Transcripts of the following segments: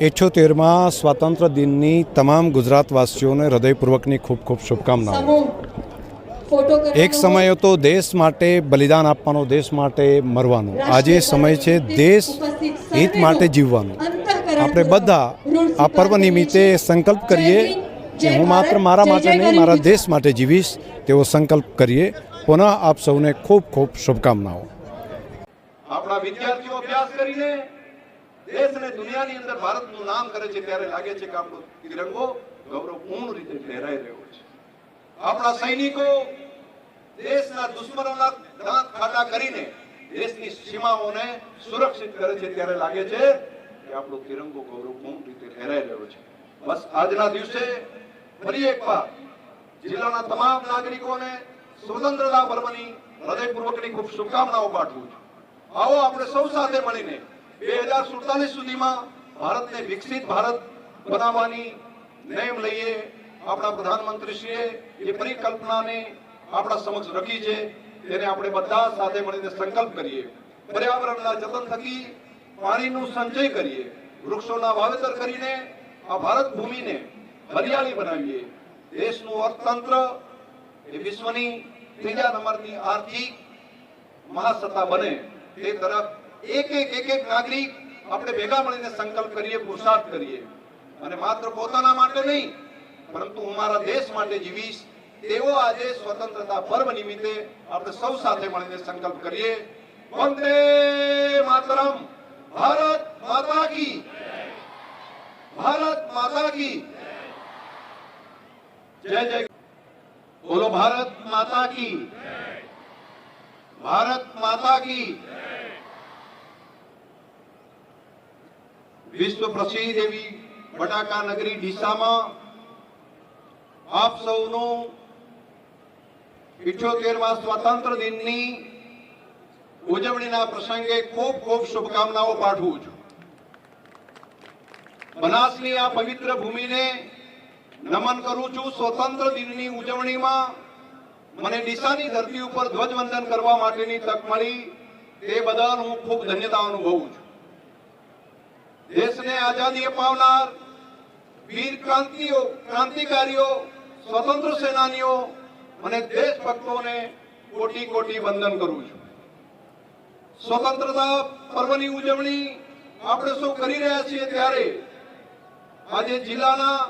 એઠ્યોતેરમાં સ્વાતંત્ર્ય દિનની તમામ ગુજરાતવાસીઓને હૃદયપૂર્વકની ખૂબ ખૂબ શુભકામનાઓ. એક સમય હતો દેશ માટે બલિદાન આપવાનો દેશ માટે મરવાનો. આજે સમય છે દેશ હિત માટે જીવવાનું. આપણે બધા આ પર્વ નિમિત્તે સંકલ્પ કરીએ કે હું માત્ર મારા માટે નહીં મારા દેશ માટે જીવીશ તેવો સંકલ્પ કરીએ. પુનઃ આપ સૌને ખૂબ ખૂબ શુભકામનાઓ. આપણા વિદ્યાર્થીઓ અભ્યાસ કરીને દેશ અને દુનિયાની અંદર ભારતનું નામ કરે છે ત્યારે લાગે છે કે આપણો તિરંગો ગૌરવપૂર્ણ રીતે લહેરાઈ રહ્યો છે. આપણા સૈનિકો દેશના દુશ્મનોના દાંત ખાડા કરીને દેશની સીમાઓને સુરક્ષિત કરે છે ત્યારે લાગે છે કે આપણો તિરંગો ગૌરવપૂર્ણ રીતે લહેરાઈ રહ્યો છે. બસ આજના દિવસે ફરી એકવાર જિલ્લાના તમામ નાગરિકોને સ્વતંત્રતા પર્વની હૃદયપૂર્વકની ખૂબ શુભકામનાઓ પાઠવું છું. આવો આપણે સૌ સાથે મળીને બે હજાર સુડતાલીસ સુધીમાં ભારતને વિકસિત ભારત બનાવવાની નેમ લઈએ આપણા પ્રધાનમંત્રીશ્રીએ એ પરિકલ્પનાને આપણા સમક્ષ રખી છે, તેને આપણે બધા સાથે મળીને સંકલ્પ કરીએ. પર્યાવરણના જતન થકી પાણીનું સંચય કરીએ. વૃક્ષોના વાવેતર કરીને આ ભારત ભૂમિને હરિયાળી બનાવીએ. દેશનું અર્થતંત્ર એ વિશ્વની ત્રીજા નંબરની આર્થિક મહાસત્તા બને તે તરફ એક એક એક એક નાગરિક આપણે ભેગા મળીને સંકલ્પ કરીએ પુરુષાર્થ કરીએ. અને માત્ર પોતાના માટે નહીં, પરંતુ હું મારા દેશ માટે જીવીશ. તેવો આજે સ્વતંત્રતા પર્વ નિમિત્તે આપણે સૌ સાથે મળીને સંકલ્પ કરીએ. વંદે માતરમ. ભારત માતા કી ભારત માતા કી જય. જય બોલો, ભારત માતા કી ભારત માતા કી વિશ્વ પ્રસિદ્ધ એવી બટાકા નગરી ડીસામાં આપ સૌનું ઇઠ્યોતેરમાં સ્વતંત્ર દિનની ઉજવણીના પ્રસંગે ખૂબ ખૂબ શુભકામનાઓ પાઠવું છું. બનાસની આ પવિત્ર ભૂમિને નમન કરું છું. સ્વતંત્ર દિનની ઉજવણીમાં મને ડીસાની ધરતી ઉપર ધ્વજવંદન કરવા માટેની તક મળી. તે બદલ હું ખૂબ ધન્યતા અનુભવું છું. દેશને આઝાદી અપાવનાર વીર ક્રાંતિઓ, ક્રાંતિકારીઓ, સ્વતંત્ર સેનાનીઓ અને દેશભક્તોને કોટી કોટી વંદન કરું છું. સ્વતંત્રતા પર્વની ઉજવણી આપણે સૌ કરી રહ્યા છીએ ત્યારે આજે જિલ્લાના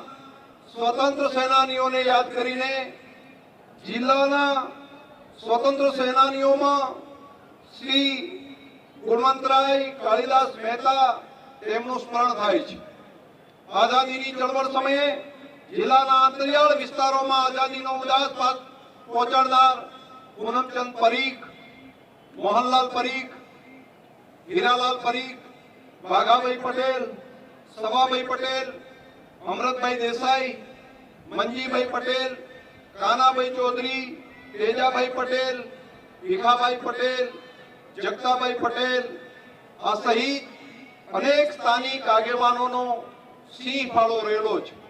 સ્વતંત્ર સેનાનીઓને યાદ કરીને જિલ્લાના સ્વતંત્ર સેનાનીઓમાં શ્રી ગુણવંતરાય કાળીદાસ મહેતા તેમનું સ્મરણ થાય છે. આઝાદીની ચળવળ સમયે જિલ્લાના અંતરિયાળ વિસ્તારોમાં આઝાદીનો ઉદાસ પહોંચાડનાર પૂનમચંદ પરીખ, મોહનલાલ પરીખ, હીરાલાલ પરીખ બાઘાભાઈ પટેલ, સવાભાઈ પટેલ અમૃતભાઈ દેસાઈ, મંજીભાઈ પટેલ, કાનાભાઈ ચૌધરી, તેજાભાઈ પટેલ, ભીખાભાઈ પટેલ, જગતાભાઈ પટેલ, આ સહિત અનેક સ્થાનિક આગેવાનોનો સિંહ ફાળો રહેલો છે.